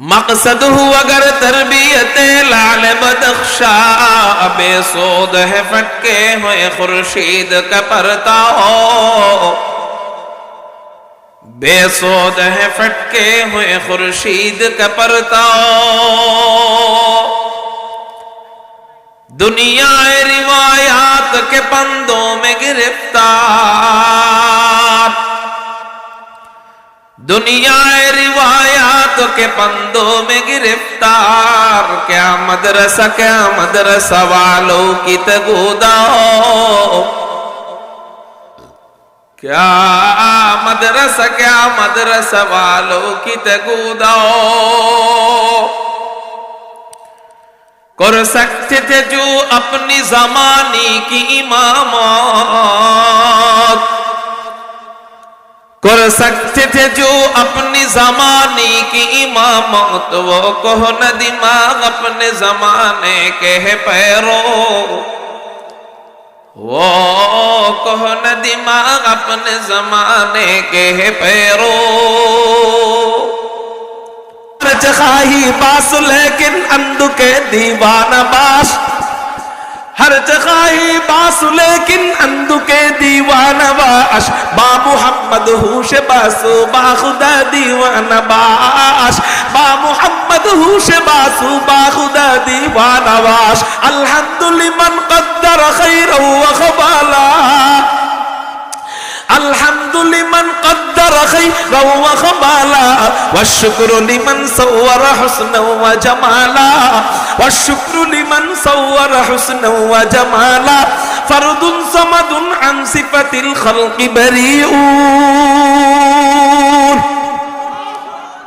مقصد ہو اگر تربیت لال بدخشا بے سود ہے فٹکے ہوئے خورشید کا پرتا ہو۔ بے سود ہے فٹکے ہوئے خورشید کا پرتا ہو۔ دنیا روایات کے پندوں میں گرفتار۔ دنیا روایات کے پندوں میں گرفتار کیا مدرسہ کیا مدرسہ والوں کی تگودا کیا مدرسہ کیا مدرسہ والوں کی تگودا کر سکتے تھے جو اپنی زمانی کی امامات؟ کر سکتے تھے جو اپنی زمانے کی امامت وہ کہن دماغ اپنے زمانے کے پیرو۔ وہ کہن دماغ اپنے زمانے کے پیرو۔ چخاہی باس لیکن اندو کے دیوان باس ہر جگاہی باس لیکن اندو کے دیوان باش۔ با محمد ہوش باسو با خدا دیوان باش. با محمد ہوش باسو با خدا دیوان باش. الحمد لمن قدر خیر و خبالا الحمد لمن قدر خيرا وخبالا. والشكر لمن صور حسنا وجمالا. والشكر لمن صور حسنا وجمالا. ফারুদুন সামাদুন আন সিফাতিল খালকি বারিউন।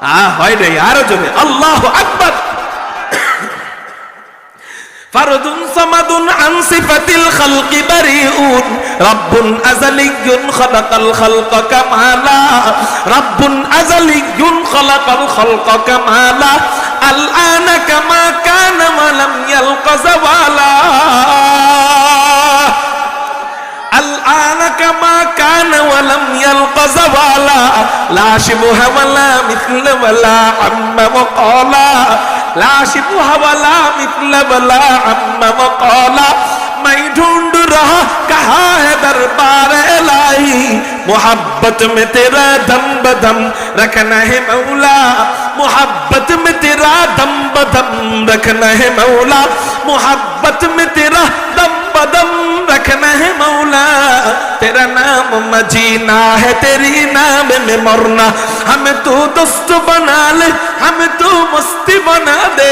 আ, হয় নাই, আরও জোরে। আল্লাহু আকবার। ফারদুন সামাদুন আন সিফাতিল খালকি বারিউন। রাব্বুন আজালিয়ুন খালাকাল খালকা কামালা। রাব্বুন আজালিয়ুন খালাকাল খালকা কামালা। আল আনা কামা কানা ওয়া লাম ইয়ালকা জাওয়ালা। كما كان ولم يلق زوالا. لا شبه ولا مثل ولا عم وقالا لا شبه ولا مثل ولا عم وقالا میں ڈھونڈ رہا کہاں ہے دربار الہی. محبت میں تیرا دم بدم رکھنا ہے مولا. محبت میں تیرا دم بدم رکھنا ہے مولا. محبت میں تیرا دم قدم رکھنا ہے مولا، تیرا نام مجینا ہے، تیری نام میں مرنا۔ ہمیں تو دوست بنا لے، ہمیں تو مستی بنا دے۔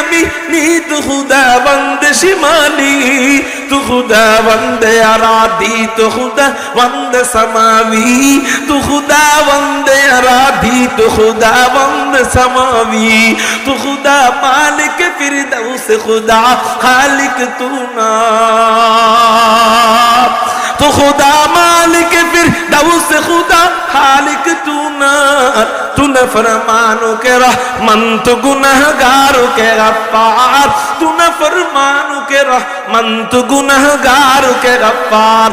আমি, নি তু খুদা বন্দে শিমানি তু খুদা বন্দে আরাধি, তু খুদা বন্দে সমাবি। তু খুদা বন্দে আরাধি, তু খুদা বন্দে সমাবি। তু খুদা মালিক ফিরদাউস, খুদা খালিক তু না। تو خدا مالک فردوس خدا خالق تو نا، تو نفرمانو کے رحمن تو گنہگارو کے غفار، تو نفرمانو کے رحمن تو گنہگارو کے غفار۔